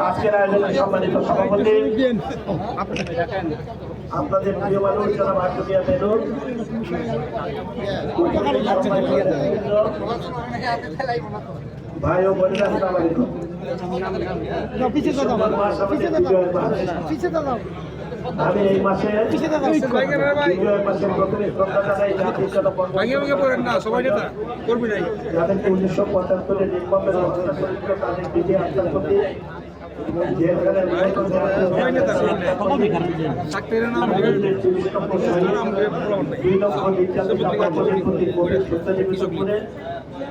আজকের আয়োজনে সম্মানিত সভাপতি আপনাদের প্রিয় মানুষ যারা ভাগ্যদিয়া বেদুর ভাই ও বোনেরা আলাইকুম আমি এই মাসে বিজয়ের মাসে প্রথমে শ্রদ্ধা জানাই যাদেরকে উনিশশো পঁচাত্তরে নির্মমের হত্যা করেছিল তাদের বিজয় আত্মার প্রতি জেলখানে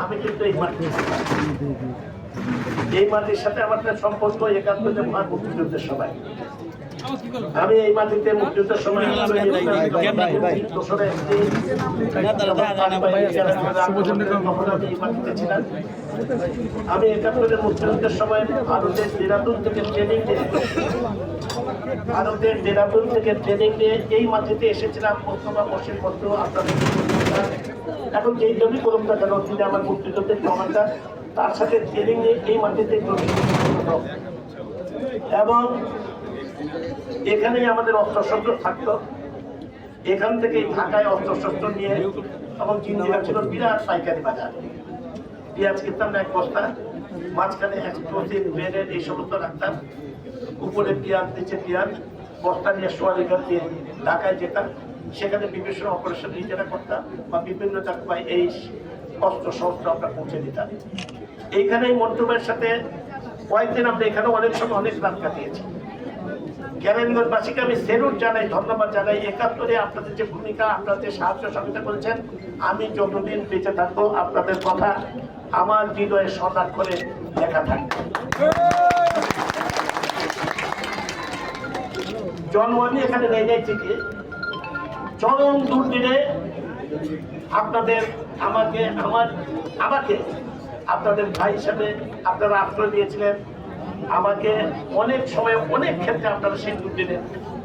আমি কিন্তু এই মাটি এই মাটির সাথে আমাদের সম্পর্ক একাত্তরে মহান মুক্তিযুদ্ধের সময় আমি এই মাটিতে মুক্তিযুদ্ধের সময় ছিলাম। আমি একাত্তরের মুক্তিযুদ্ধের সময় ভারতের দেরাদুন থেকে ট্রেনিং নিয়ে ভারতের দেরাদুন থেকে ট্রেনিং নিয়ে এই মাটিতে এসেছিলাম মোস্তফা মসির বন্ধু আপনাদের এখন যেই জমি না কেন তিনি আমার মুক্তিযুদ্ধের কমান্ডার তার সাথে ট্রেনিং নিয়ে এই মাটিতে এবং এখানেই আমাদের অস্ত্রশস্ত্র থাকতো। এখান থেকেই ঢাকায় অস্ত্রশস্ত্র নিয়ে তখন চিন্তা ছিল বিরাট পাইকারি বাজার। পেঁয়াজ কিনতাম এক বস্তা, মাঝখানে এক্সপ্লোসিভ গ্রেনেড এই সমস্ত রাখতাম। উপরে পেঁয়াজ, নিচে পেঁয়াজ, বস্তা নিয়ে সোয়ারিঘাট দিয়ে ঢাকায় যেতাম। সেখানে বিভিন্ন অপারেশন নিজেরা করতাম বা বিভিন্ন জায়গায় এই অস্ত্র শস্ত্র আমরা পৌঁছে দিতাম। এইখানেই মন্টুমের সাথে কয়েকদিন আমরা এখানে অনেক সময় অনেক রাত কাটিয়েছি। কেরানীগঞ্জবাসীকে আমি সেলুট জানাই, ধন্যবাদ জানাই। একাত্তরে আপনাদের যে ভূমিকা আপনারা যে সাহায্য সহযোগিতা করেছেন, আমি যতদিন বেঁচে থাকব, আপনাদের কথা আমার হৃদয়ে সদার করে লেখা থাকবে। জন্ম আমি এখানে নেই যাই থেকে চরম দুর্দিনে আপনাদের আমাকে, আমার, আমাকে আপনাদের ভাই হিসাবে আপনারা আশ্রয় দিয়েছিলেন। আমাকে অনেক সময়, অনেক ক্ষেত্রে আপনারা সেই দুর্দিনে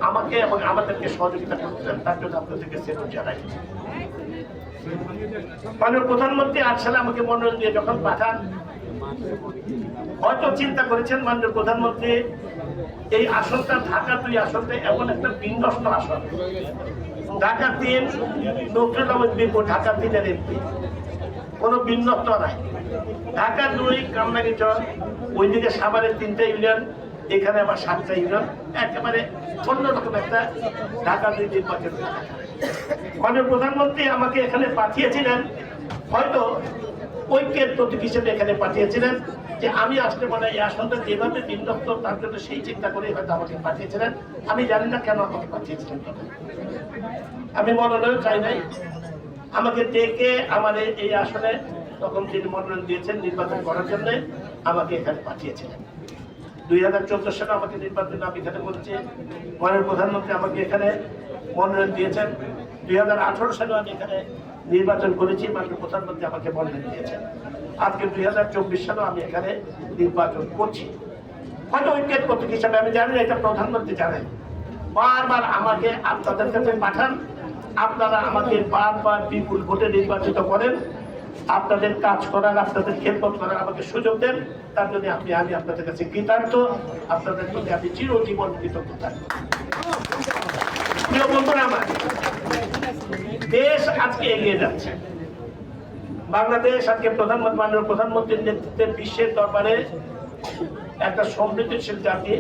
আমাকে এবং আমাদেরকে সহযোগিতা করতেছেন তার জন্য আপনাদেরকে সেলুট জানাই মাননীয় প্রধানমন্ত্রী আট সালে আমাকে মনোনয়ন দিয়ে যখন পাঠান, হয়তো চিন্তা করেছেন মাননীয় প্রধানমন্ত্রী, এই আসনটা ঢাকা দুই আসনটা এমন একটা বিন্যস্ত আসন। ঢাকা তিন নজরুল আহমেদ বিপু ঢাকা তিনের এমপি। কোনো বিন্যস্ত নাই। ঢাকা দুই কামনাগিচর ওইদিকে সাভারের তিনটা ইউনিয়ন, এখানে আবার সাতটা ইউনিয়ন, একেবারে অন্যরকম একটা ঢাকা দুই নির্বাচন। মাননীয় প্রধানমন্ত্রী আমাকে এখানে পাঠিয়েছিলেন, হয়তো ঐক্যের প্রতীক হিসেবে এখানে পাঠিয়েছিলেন। যে আমি আসতে মানে এই আসনটা যেভাবে দপ্তর তার জন্য সেই চিন্তা করে হয়তো আমাকে পাঠিয়েছিলেন। আমি জানি না কেন আমাকে পাঠিয়েছিলেন। আমি মনোনয়ন চাই নাই। আমাকে ডেকে আমার এই- আসনে তখন তিনি মনোনয়ন দিয়েছেন নির্বাচন করার জন্য, আমাকে এখানে পাঠিয়েছিলেন। দুই হাজার চোদ্দ সালে আমাকে নির্বাচন আমি এখানে বলছি। মাননীয় প্রধানমন্ত্রী আমাকে এখানে মনোনয়ন দিয়েছেন। দুই হাজার আঠারো সালে আমি এখানে নির্বাচন করেছি। মাননীয় প্রধানমন্ত্রী আমাকে মনোনয়ন দিয়েছেন। আজকে দুই হাজার চব্বিশ সালে আমি এখানে নির্বাচন করছি। হয়তো ঐক্যের প্রতীক হিসাবে, আমি জানি এটা প্রধানমন্ত্রী জানেন। বারবার আমাকে আপনাদের কাছে পাঠান, আপনারা আমাকে বারবার বিপুল ভোটে নির্বাচিত করেন। আপনাদের কাজ করার, আপনাদের খেদমত করার আমাকে সুযোগ দেন। তার জন্য আপনি, আমি আপনাদের কাছে কৃতার্থ আপনাদের প্রতি আমি চিরজীবন কৃতজ্ঞ থাকব প্রিয় বন্ধুরা আমার, দেশ আজকে এগিয়ে যাচ্ছে। বাংলাদেশ আজকে প্রধানমন্ত্রী, মাননীয় প্রধানমন্ত্রীর নেতৃত্বে বিশ্বের দরবারে একটা সমৃদ্ধশীল জাতি,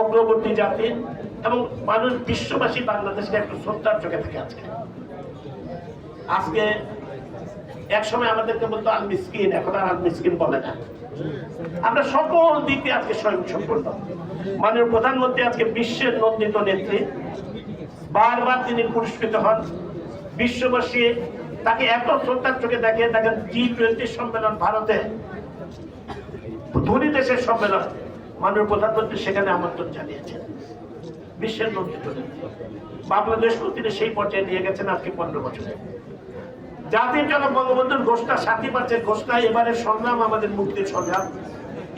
অগ্রবর্তী জাতি এবং মানুষ বিশ্ববাসী বাংলাদেশকে একটু শ্রদ্ধার চোখে থাকে আজকে। আজকে এক সময় আমাদেরকে বলতো আল মিসকিন এখন আর আল মিসকিন বলে না। আমরা সকল দিক দিয়ে আজকে স্বয়ং সম্পূর্ণ। মাননীয় প্রধানমন্ত্রী আজকে বিশ্বের নন্দিত নেত্রী। বারবার তিনি পুরস্কৃত হন। বিশ্ববাসী তাকে এত শ্রদ্ধার চোখে দেখে দেখেন জি টোয়েন্টি সম্মেলন ভারতে। ধনী দেশের সম্মেলন। মাননীয় প্রধানমন্ত্রী সেখানে আমন্ত্রণ জানিয়েছেন। বিশ্বের নন্দিত বাংলাদেশকেও তিনি সেই পর্যায়ে নিয়ে গেছেন আজকে পনেরো বছরে। জাতির জনক বঙ্গবন্ধুর ঘোষণা সাতই মার্চের ঘোষণা, এবারের সংগ্রাম আমাদের মুক্তির সংগ্রাম।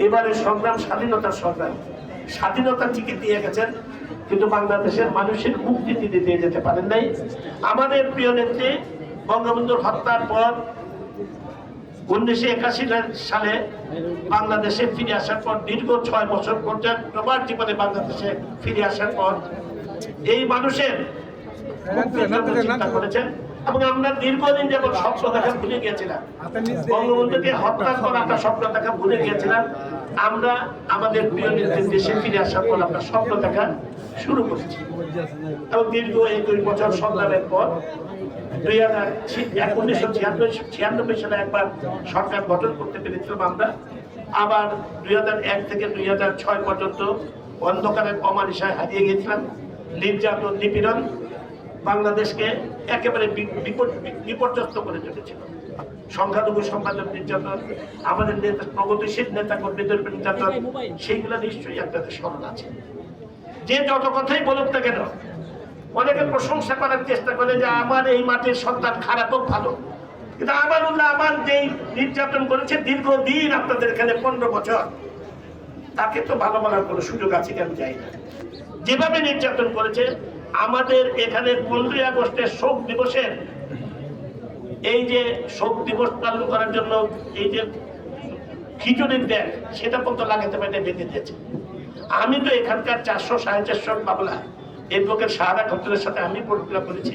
এবারের সংগ্রাম স্বাধীনতার সংগ্রাম। স্বাধীনতা ঠিকই দিয়ে গেছেন, কিন্তু বাংলাদেশের মানুষের মুক্তি তিনি দিয়ে যেতে পারেন নাই। আমাদের প্রিয় নেত্রী বঙ্গবন্ধুর হত্যার পর উনিশশো একাশি সালে বাংলাদেশে ফিরে আসার পর দীর্ঘ ছয় বছর পর্যন্ত প্রবার জীবনে বাংলাদেশে ফিরে আসার পর এই মানুষের চিন্তা করেছেন এবং আমরা দীর্ঘদিন যেমন স্বপ্ন দেখা ভুলে গিয়েছিলাম। বঙ্গবন্ধুকে হত্যা করা আমরা স্বপ্ন দেখা ভুলে গিয়েছিলাম। আমরা আমাদের প্রিয় নেত্রীর দেশে ফিরে আসার পর আমরা স্বপ্ন দেখা শুরু করেছি। এবং দীর্ঘ একুশ বছর সংগ্রামের পর ছিয়ানব্বই সালে একবার সরকার গঠন করতে পেরেছিলাম আমরা। আবার দুই এক থেকে দুই ছয় পর্যন্ত অন্ধকারের হারিয়ে গিয়েছিলাম। নির্যাতন, নিপীড়ন বাংলাদেশকে একেবারে বিপর্যস্ত করে চলেছিল সংখ্যালঘু সম্পাদক নির্যাতন, আমাদের নেতা, প্রগতিশীল নেতা কর্মীদের নির্যাতন, সেইগুলো নিশ্চয়ই আপনাদের স্মরণ আছে। যে যত কথাই বলুক না কেন অনেকে প্রশংসা করার চেষ্টা করে যে আমার এই মাটির সন্তান খারাপ হোক, ভালো। কিন্তু আমার উল্লাহ আমার যেই নির্যাতন করেছে দীর্ঘদিন আপনাদের এখানে পনেরো বছর, তাকে তো ভালো বলার কোনো সুযোগ আছে কি আমি যাই না। যেভাবে নির্যাতন করেছে, আমাদের এখানে পনেরোই আগস্টের শোক দিবসের এই যে শোক দিবস পালন করার জন্য এই যে খিচুড়ির ব্যাগ, সেটা পর্যন্ত লাগাতে পারে বেঁধে দিয়েছে। আমি তো এখানকার চারশো সাড়ে চারশো মামলা এই সাহারা খতরের সাথে আমি পরিচালনা করেছি।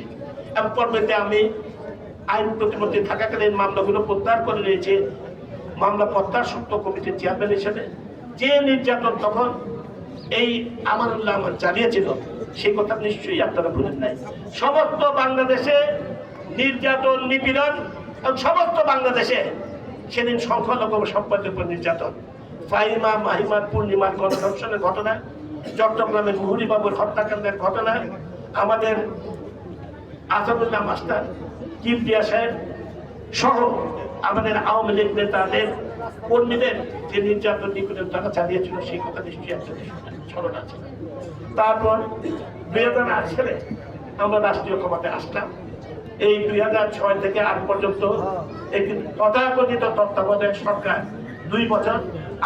এবং পরবর্তীতে আমি আইন প্রতিমন্ত্রী থাকাকালীন মামলাগুলো প্রত্যাহার করে নিয়েছে। মামলা প্রত্যাহার সত্য কমিটির চেয়ারম্যান হিসেবে যে নির্যাতন তখন এই আমানুল্লাহ আমার চালিয়েছিল সেই কথা নিশ্চয়ই আপনারা ভুলেন নাই। সমস্ত বাংলাদেশে নির্যাতন, নিপীড়ন এবং সমস্ত বাংলাদেশে সেদিন সংখ্যালঘু সম্পদের উপর নির্যাতন। ফাহিমা, মাহিমার পূর্ণিমার গণধর্ষণের ঘটনা চট্টগ্রামের মুহুরিবাবুর হত্যাকাণ্ডের ঘটনা, আমাদের আসাদুল্লাহ মাস্টার কিবরিয়া সাহেব সহ আমাদের আওয়ামী লীগ নেতাদের, কর্মীদের যে নির্যাতন নিপীড়ন তারা চালিয়েছিল, সেই কথা নিশ্চয়ই আপনাদের স্মরণ আছে। তারপর দুই হাজার আট সালে আমরা রাষ্ট্রীয় ক্ষমতায় আসলাম। এই দুই হাজার ছয় থেকে আট পর্যন্ত একটি তথাকথিত তত্ত্বাবধায়ক সরকার দুই বছর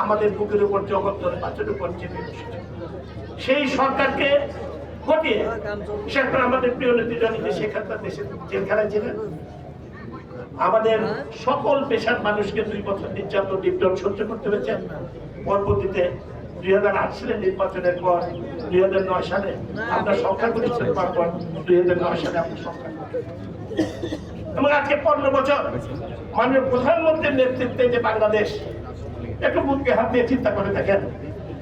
আমাদের বুকের উপর জগৎ ধরে উপর চেপে বসেছে। সেই সরকারকে শেখ আমাদের প্রিয় নেত্রী জনিতে দেশে জেলখানায় ছিলেন। আমাদের সকল পেশার মানুষকে দুই বছর নির্যাতন সহ্য করতে হয়েছে। পরবর্তীতে দুই হাজার আট সালের নির্বাচনের পর, দুই হাজার নয় সালে আমরা সংখ্যা গরিষ্ঠের পর পর দুই হাজার নয় সালে আমরা সংখ্যা এবং আজকে পনেরো বছর মাননীয় প্রধানমন্ত্রীর নেতৃত্বে যে বাংলাদেশ একটু বুকে হাত দিয়ে চিন্তা করে দেখেন।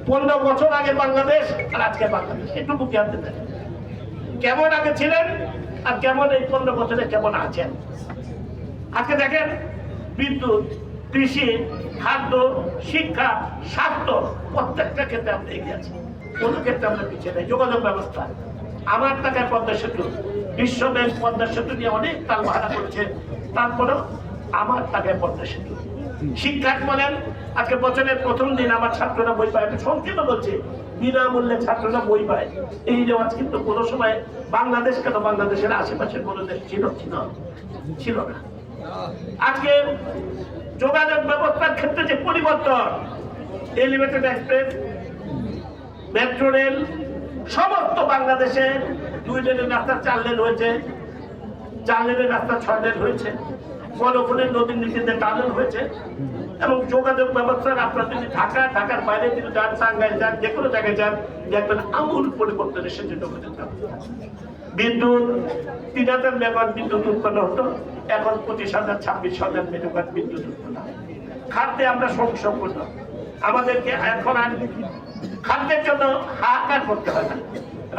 পনেরো বছর আগে বাংলাদেশ আর আজকে বাংলাদেশ একটু বুকে হাত দিয়ে কেমন আগে ছিলেন আর কেমন এই পনেরো বছরে কেমন আছেন? আজকে দেখেন, বিদ্যুৎ, কৃষি, খাদ্য, শিক্ষা, স্বাস্থ্য, প্রত্যেকটা ক্ষেত্রে আমরা এগিয়ে আছি। কোনো ক্ষেত্রে আমরা পিছিয়ে নেই। যোগাযোগ ব্যবস্থা, আমার টাকায় পদ্মা সেতু, বিশ্ব ব্যাংক পদ্মা সেতু নিয়ে অনেক তাল ভাড়া করেছে। তারপরেও আমার টাকায় পদ্মা সেতু। শিক্ষার্থী বলেন, আজকে বছরের প্রথম দিন আমার ছাত্ররা বই পায়। আমি সংক্ষেপে বলছি, বিনামূল্যে ছাত্ররা বই পায়। এই রেওয়াজ কিন্তু কোনো সময় বাংলাদেশ কেন বাংলাদেশের আশেপাশের কোনো দেশ ছিল ছিল ছিল না। আজকে যোগাযোগ ব্যবস্থার ক্ষেত্রে যে পরিবর্তন এলিভেটেড এক্সপ্রেস মেট্রো রেল সমস্ত বাংলাদেশে দুই লেনের রাস্তা, চার লেন হয়েছে। চার লেনের রাস্তা, ছয় লেন হয়েছে। গণফুলের নদীর নীতিতে টানেল হয়েছে। এবং যোগাযোগ ব্যবস্থার আপনার যদি ঢাকা, ঢাকার বাইরে যদি যান টাঙ্গাই যান, যে কোনো জায়গায় যান, দেখবেন আমূল পরিবর্তন এসেছে যোগাযোগ বিদ্যুৎ, তিন হাজার মেগাওয়াট বিদ্যুৎ উৎপন্ন হতো। এখন পঁচিশ হাজার, ছাব্বিশ হাজার মেগাওয়াট বিদ্যুৎ উৎপন্ন। খাদ্যে আমরা সম্পূর্ণ আমাদেরকে এখন আর খাদ্যের জন্য হাহাকার করতে হয় না।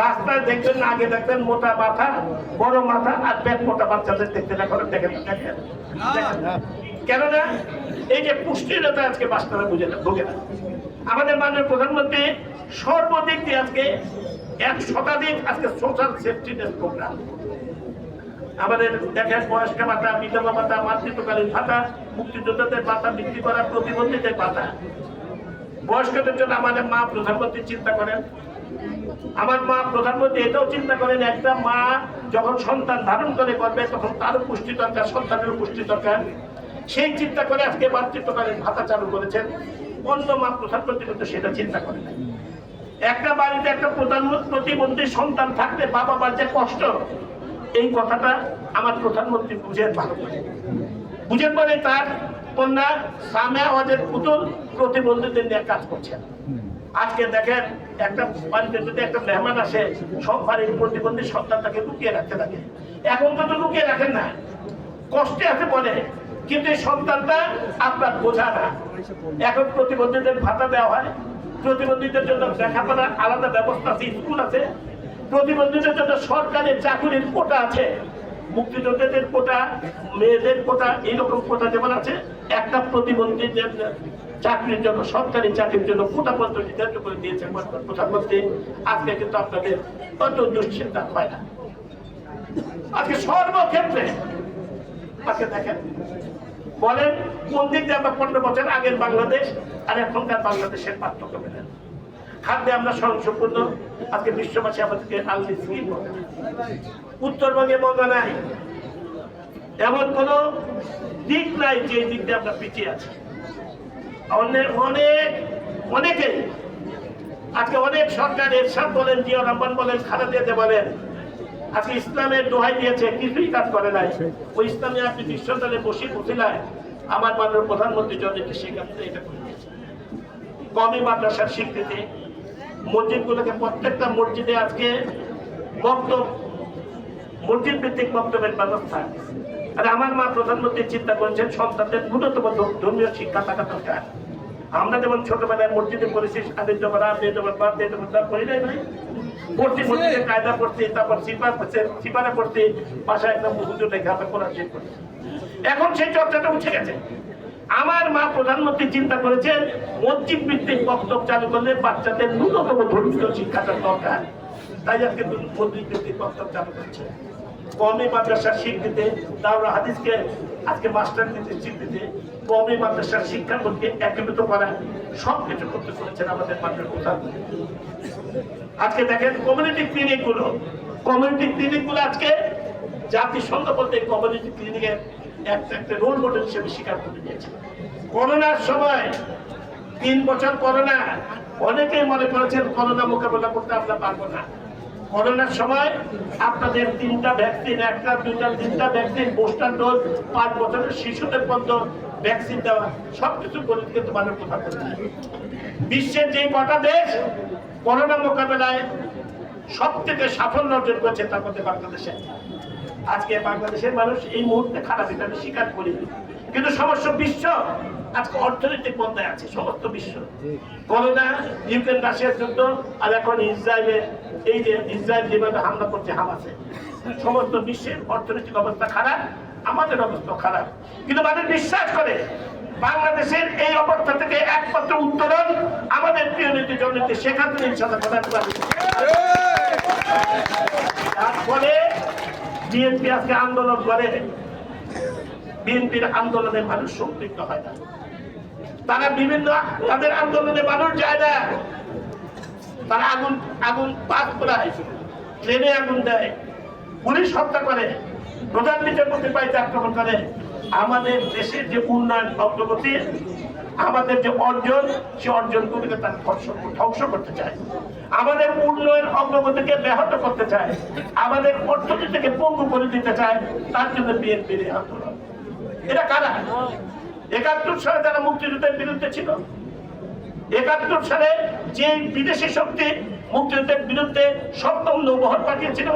রাস্তায় দেখবেন না, আগে দেখবেন মোটা মাথা বড় মাথা আর পেট মোটা বাচ্চাদের দেখতেন এখন দেখেন দেখেন কেননা এই যে পুষ্টিহীনতা আজকে বাচ্চারা বুঝে না ভোগে না। আমাদের মাননীয় প্রধানমন্ত্রী সর্বদিক দিয়ে আজকে এক শতাধিক আজকে সোশ্যাল সেফটি নেট প্রোগ্রাম আমাদের দেখেন বয়স্ক ভাতা বিধবা ভাতা মাতৃত্বকালীন ভাতা মুক্তিযোদ্ধাদের ভাতা বিক্রি করা প্রতিবন্ধীদের ভাতা। বয়স্কদের জন্য আমাদের মা প্রধানমন্ত্রী চিন্তা করেন আমার মা প্রধানমন্ত্রী এটাও চিন্তা করেন, একটা মা যখন সন্তান ধারণ করে করবে, তখন তারও পুষ্টি দরকার সন্তানেরও পুষ্টি দরকার। সেই চিন্তা করে আজকে মাতৃত্বকালীন ভাতা চালু করেছেন। অন্য মা প্রধানমন্ত্রী কিন্তু সেটা চিন্তা করে না একটা বাড়িতে একটা প্রধান প্রতিবন্ধী সন্তান থাকলে বাবা মার যে কষ্ট, এই কথাটা আমার প্রধানমন্ত্রী বুঝেন ভালো করে। বুঝেন বলে তার কন্যা সামে আমাদের পুতুল প্রতিবন্ধীদের নিয়ে কাজ করছেন। আজকে দেখেন একটা বাড়িতে যদি একটা মেহমান আসে, সব বাড়ির প্রতিবন্ধী সন্তানটাকে লুকিয়ে রাখতে থাকে। এখন তো লুকিয়ে রাখেন না। কষ্টে আছে বলে, কিন্তু এই সন্তানটা আপনার বোঝা না। এখন প্রতিবন্ধীদের ভাতা দেওয়া হয়। প্রতিবন্ধীদের জন্য লেখাপড়ার আলাদা ব্যবস্থা আছে, স্কুল আছে। প্রতিবন্ধীদের জন্য সরকারি চাকরির কোটা আছে। মুক্তিযোদ্ধাদের কোটা, মেয়েদের কোটা, এইরকম কোটা যেমন আছে, একটা প্রতিবন্ধীদের চাকরির জন্য, সরকারি চাকরির জন্য কোটা পত্র নির্ধারিত করে দিয়েছেন প্রধানমন্ত্রী। আজকে কিন্তু আপনাদের অত দুশ্চিন্তা হয় না। আজকে সর্বক্ষেত্রে, আজকে দেখেন, বলেন, কোন দিক দিয়ে আমরা পনেরো বছর আগের বাংলাদেশ আর এখনকার বাংলাদেশের পার্থক্য মেলেন খাদ্যে আমরা স্বয়ংসম্পূর্ণ আজকে বিশ্ববাসী আমাদেরকে আলমি স্কিল উত্তরবঙ্গে মজা নাই এমন কোন দিক নাই যে দিক দিয়ে আমরা পিছিয়ে আছি। অনেক অনেক অনেকেই আজকে অনেক সরকার এরশাদ বলেন জিয়া রহমান বলেন খালেদা বলেন আজকে ইসলামের দোহাই দিয়েছে কিছুই কাজ করে নাই। ওই ইসলামে আপনি বিশ্বতলে বসে বসিলায় আমার মাননীয় প্রধানমন্ত্রী জনকে সেখানে এটা করে দিয়েছে। কমই মাদ্রাসার স্বীকৃতি মসজিদগুলোকে প্রত্যেকটা মসজিদে আজকে বক্তব্য মসজিদ ভিত্তিক বক্তব্যের ব্যবস্থা। আর আমার মা প্রধানমন্ত্রী চিন্তা করেছেন, সন্তানদের ন্যূনতম ধর্মীয় শিক্ষা থাকা দরকার। আমরা যেমন ছোটবেলায় মসজিদে পড়েছি, আদিত্য করা বেদ বাদ বেদ পড়ি নাই পড়ছি, মসজিদে কায়দা পড়ছি, তারপর সিপার সিপারে পড়ছি, বাসায় একটা হুজুর রেখে আমরা কোরআন এখন সেই চর্চাটা উঠে গেছে। আমার মা প্রধানমন্ত্রী চিন্তা করেছেন, মসজিদ ভিত্তিক বক্তব্য চালু করলে বাচ্চাদের ন্যূনতম ধর্মীয় শিক্ষাটা দরকার। তাই আজকে মসজিদ ভিত্তিক বক্তব্য চালু করছে। কমে মাদ্রাসার স্বীকৃতি হাদিসকে আজকে মাস্টার দিতে স্বীকৃতি কমে মাদ্রাসার একীভূত করা সব কিছু করতে চলেছেন আমাদের আজকে দেখেন কমিউনিটি ক্লিনিকগুলো। কমিউনিটি ক্লিনিকগুলো আজকে জাতিসংঘ বলতে কমিউনিটি ক্লিনিকের একটা একটা রোল মডেল হিসেবে স্বীকার করে নিয়েছে। করোনার সময়, তিন বছর করোনা, অনেকেই মনে করেছেন করোনা মোকাবেলা করতে আমরা পারব না। করোনার সময় আপনাদের তিনটা ভ্যাকসিন একটা দুইটা তিনটা ভ্যাকসিন, বুস্টার ডোজ, পাঁচ বছরের শিশুদের পর্যন্ত ভ্যাকসিন দেওয়া, সবকিছু করে কিন্তু মানুষ কথা বলছে বিশ্বের যে কটা দেশ করোনা মোকাবেলায় সব থেকে সাফল্য অর্জন করেছে তার মধ্যে বাংলাদেশে। আজকে বাংলাদেশের মানুষ এই মুহূর্তে খারাপ এটা আমি স্বীকার করি। কিন্তু সমস্ত বিশ্ব আজকে অর্থনৈতিক বন্ধায় আছে সমস্ত বিশ্ব। করোনা ইউক্রেন রাশিয়ার যুদ্ধ আর এখন ইসরায়েলের এই যে ইসরায়েল যেভাবে হামলা করছে হামাসে সমস্ত বিশ্বের অর্থনৈতিক অবস্থা খারাপ আমাদের অবস্থা খারাপ। কিন্তু মানুষ বিশ্বাস করে বাংলাদেশের এই অবস্থা থেকে একমাত্র উত্তরণ আমাদের প্রিয় নীতি জননীতি শেখাতে ইনশাল্লাহ প্রদান পাবে তারপরে বিএনপি আজকে আন্দোলন করে বিএনপির আন্দোলনে মানুষ সম্পৃক্ত হয় না। তারা বিভিন্ন তাদের আন্দোলনে মানুষ যায় না। তারা আগুন আগুন পাস করায় ট্রেনে আগুন দেয়, পুলিশ হত্যা করে, প্রধান বিচারপতি বাড়িতে আক্রমণ করে। আমাদের দেশের যে উন্নয়ন অগ্রগতি, আমাদের যে অর্জন, সে অর্জনগুলিকে তারা ধ্বংস করতে চায়। আমাদের উন্নয়ন অগ্রগতিকে ব্যাহত করতে চায়। আমাদের অর্থনীতিকে পঙ্গু করে দিতে চায়। তার জন্য বিএনপির আন্দোলন। এটা কারা? একাত্তর সালে তারা মুক্তিযুদ্ধের বিরুদ্ধে ছিল, একাত্তর সালে যে বিদেশি শক্তি মুক্তিযুদ্ধের বিরুদ্ধে সপ্তম নৌবহর পাঠিয়েছিল,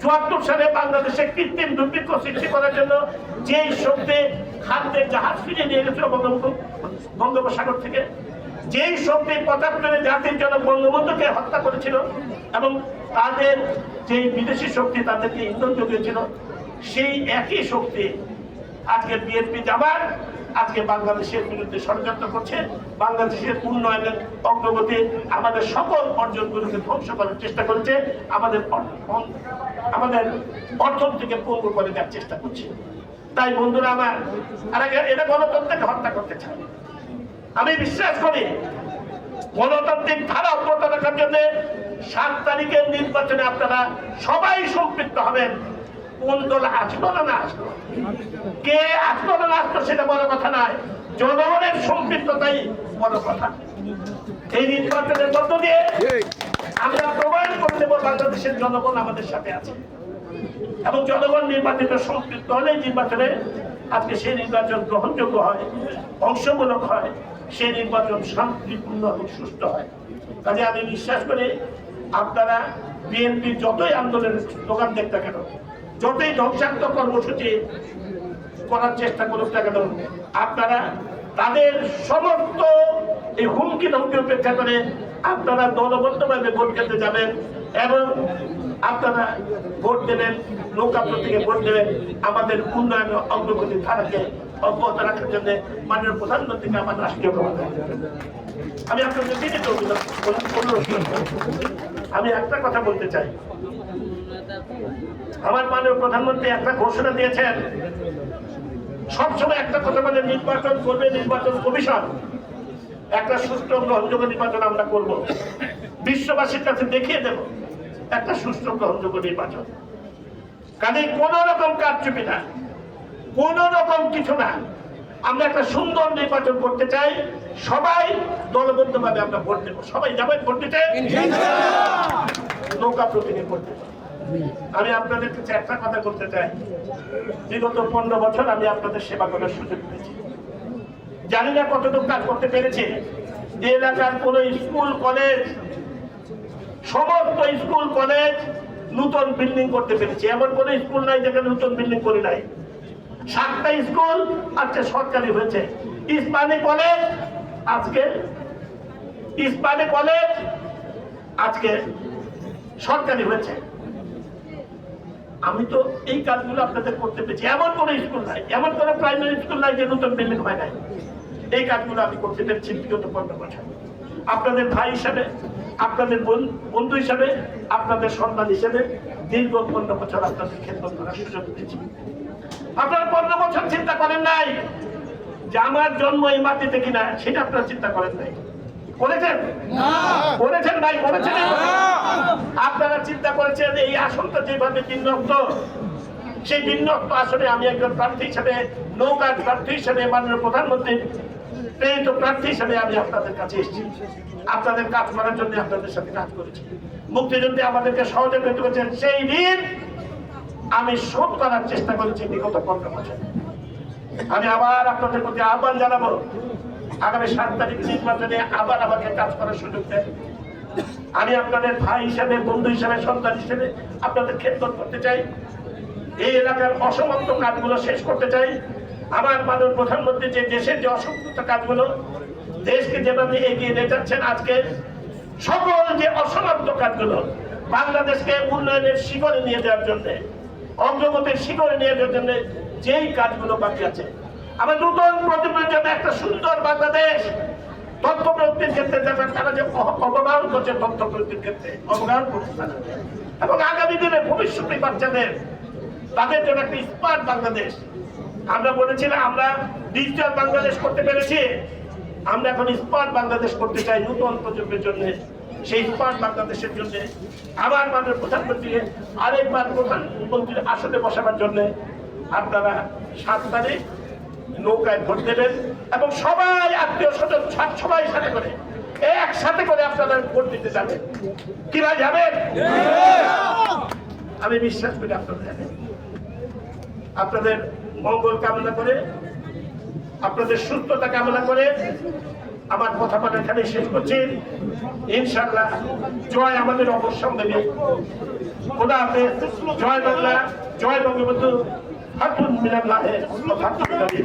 চুয়াত্তর সালে বাংলাদেশে কৃত্রিম দুর্ভিক্ষ সৃষ্টি করার জন্য যে শক্তি খাদ্যের জাহাজ ফিরিয়ে নিয়ে গেছিল বঙ্গোপ- বঙ্গোপসাগর থেকে, যেই শক্তি পঁচাত্তরে জাতির জন্য বঙ্গবন্ধুকে হত্যা করেছিল এবং তাদের যে বিদেশি শক্তি তাদেরকে ইন্ধন যোগিয়েছিল সেই একই শক্তি আজকে বিএনপি জামাত আজকে বাংলাদেশের বিরুদ্ধে ষড়যন্ত্র করছে, বাংলাদেশের উন্নয়নের অগ্রগতি আমাদের সকল অর্জনগুলোকে ধ্বংস করার চেষ্টা করছে, আমাদের আমাদের অর্থনীতিকে পঙ্গু করে দেওয়ার চেষ্টা করছে। তাই বন্ধুরা আমার, আর এটা গণতন্ত্রকে হত্যা করতে চায় আমি বিশ্বাস করি, গণতান্ত্রিক ধারা অব্যাহত রাখার জন্য সাত তারিখের নির্বাচনে আপনারা সবাই সম্পৃক্ত হবেন। কোন দল আসলো না আসলো? কে আসলো না না আসলো সেটা বড় কথা নয়। জনগণের সম্পৃক্ততাই বড় কথা। এই নির্বাচনের মধ্য দিয়ে আমরা প্রমাণ করে দেবো বাংলাদেশের জনগণ আমাদের সাথে আছে। এবং জনগণ নির্বাচিত সম্পৃক্ত হলে নির্বাচনে আজকে সেই নির্বাচন গ্রহণযোগ্য হয়, অংশমূলক হয়, সেই নির্বাচন শান্তিপূর্ণ এবং সুস্থ হয়। কাজে আমি বিশ্বাস করি আপনারা বিএনপি যতই আন্দোলনের দোকান দেখতে কেন যতই ধ্বংসাত্মক কর্মসূচি করার চেষ্টা করুক না কেন, আপনারা তাদের সমস্ত এই হুমকি ধমকি উপেক্ষা করে আপনারা দলবদ্ধভাবে ভোট কেন্দ্রে যাবেন এবং আপনারা ভোট দেবেন, নৌকা প্রতীকে ভোট দেবেন। আমাদের উন্নয়ন অগ্রগতির ধারাকে অব্যাহত রাখার জন্য মাননীয় প্রধানমন্ত্রীকে আমার রাষ্ট্রীয় ক্ষমতা। আমি আপনাদের বিনীত অনুরোধ-। আমি একটা কথা বলতে চাই। আমার মাননীয় প্রধানমন্ত্রী একটা ঘোষণা দিয়েছেন। সবসময় একটা কথা বলে নির্বাচন করবে নির্বাচন কমিশন। একটা সুষ্ঠু গ্রহণযোগ্য নির্বাচন আমরা করব। বিশ্ববাসীর কাছে দেখিয়ে দেব একটা সুষ্ঠু গ্রহণযোগ্য নির্বাচন। কাজে কোন রকম কারচুপি না কোন রকম কিছু না। আমরা একটা সুন্দর নির্বাচন করতে চাই। সবাই দলবদ্ধ ভাবে আমরা ভোট দেবো। সবাই যাবেন ভোট দিতে? নৌকা প্রতীকে ভোট দেবো। আমি আপনাদের কাছে একটা কথা বলতে চাই। বিগত পনেরো বছর আমি আপনাদের সেবা করার সুযোগ পেয়েছি। জানি না কতটুকু কাজ করতে পেরেছি। যে এলাকার কোন স্কুল, কলেজ, সমস্ত স্কুল, কলেজ নতুন বিল্ডিং করতে পেরেছি। এমন কোন স্কুল নাই যেখানে নতুন বিল্ডিং করি নাই। সাতটা স্কুল আজকে সরকারি হয়েছে। ইসমানী কলেজ আজকে ইসমানী কলেজ আজকে সরকারি হয়েছে। আমি তো এই কাজগুলো আপনাদের করতে পেরেছি। এমন কোন স্কুল নাই, এমন কোন প্রাইমারি স্কুল নাই যে নতুন বিল্ডিং হয় নাই। এই কাজগুলো আমি করতে পেরেছি বিগত পনেরো বছর। আপনাদের ভাই হিসাবে, আপনাদের বোন- বন্ধু হিসাবে, আপনাদের সন্তান হিসাবে দীর্ঘ পনেরো বছর আপনাদের ক্ষেত্র করার সুযোগ পেয়েছি। আপনারা পনেরো বছর চিন্তা করেন নাই যে আমার জন্ম এই মাটিতে কিনা, সেটা আপনারা চিন্তা করেন নাই। করেছেন? করেছেন ভাই করেছেন। আপনারা চিন্তা করেছেন এই আসনটা যেভাবে বিন্যস্ত সেই বিন্যস্ত আসনে আমি একজন প্রার্থী হিসেবে নৌকার প্রার্থী হিসেবে মাননীয় প্রধানমন্ত্রী প্রেরিত প্রার্থী হিসেবে আমি আপনাদের কাছে এসেছি। আপনাদের কাজ করার জন্য আপনাদের সাথে কাজ করেছি। মুক্তিযুদ্ধে আমাদেরকে সহযোগিতা করেছেন সেই দিন আমি শোধ করার চেষ্টা করেছি বিগত পনেরো বছর। আমি আবার আপনাদের প্রতি আহ্বান জানাব আগামী সাত তারিখ নির্বাচনে আবার আমাকে কাজ করার সুযোগ দেয় আমি আপনাদের ভাই হিসেবে, বন্ধু হিসেবে, সন্তান হিসেবে আপনাদের খেদমত করতে চাই। এই এলাকার অসমাপ্ত কাজগুলো শেষ করতে চাই। আমার মাননীয় প্রধানমন্ত্রী যে দেশের যে অসমাপ্ত কাজগুলো, দেশকে যেভাবে এগিয়ে নিয়ে যাচ্ছেন আজকে, সকল যে অসমাপ্ত কাজগুলো, বাংলাদেশকে উন্নয়নের শিখরে নিয়ে যাওয়ার জন্য, অগ্রগতির শিখরে নিয়ে যাওয়ার জন্য যেই কাজগুলো বাকি আছে আমার নতুন প্রজন্মের জন্য একটা সুন্দর বাংলাদেশ তথ্য প্রযুক্তির ক্ষেত্রে যাবেন তারা যে অ- অবগাহন করছে তথ্য প্রযুক্তির ক্ষেত্রে, অবগাহন করছে এবং আগামী দিনে ভবিষ্যতে বাচ্চাদের তাদের জন্য একটা স্মার্ট বাংলাদেশ। আমরা বলেছিলাম আমরা ডিজিটাল বাংলাদেশ করতে পেরেছি, আমরা এখন স্মার্ট বাংলাদেশ করতে চাই নতুন প্রজন্মের জন্য। সেই স্মার্ট বাংলাদেশের জন্য আবার মাননীয় প্রধানমন্ত্রী, আরেকবার প্রধানমন্ত্রীর আসনে বসাবার জন্য আপনারা সাত তারিখ নৌকায় ভোট দেবেন এবং সবাই আত্মীয় স্বজন সবাই সাথে করে একসাথে করে আপনাদের ভোট দিতে যাবেন। কি ভাই যাবেন? আমি বিশ্বাস করি যাবেন আপনাদের মঙ্গল কামনা করে আপনাদের সুস্থতা কামনা করে আমার কথা বলা এখানে শেষ করছি। ইনশাল্লাহ জয় আমাদের অবশ্যম্ভাবী খোদা হাফেজ। জয় বাংলা জয় বঙ্গবন্ধু। হাতুন মিলাল্লাহে হাতুন নবী।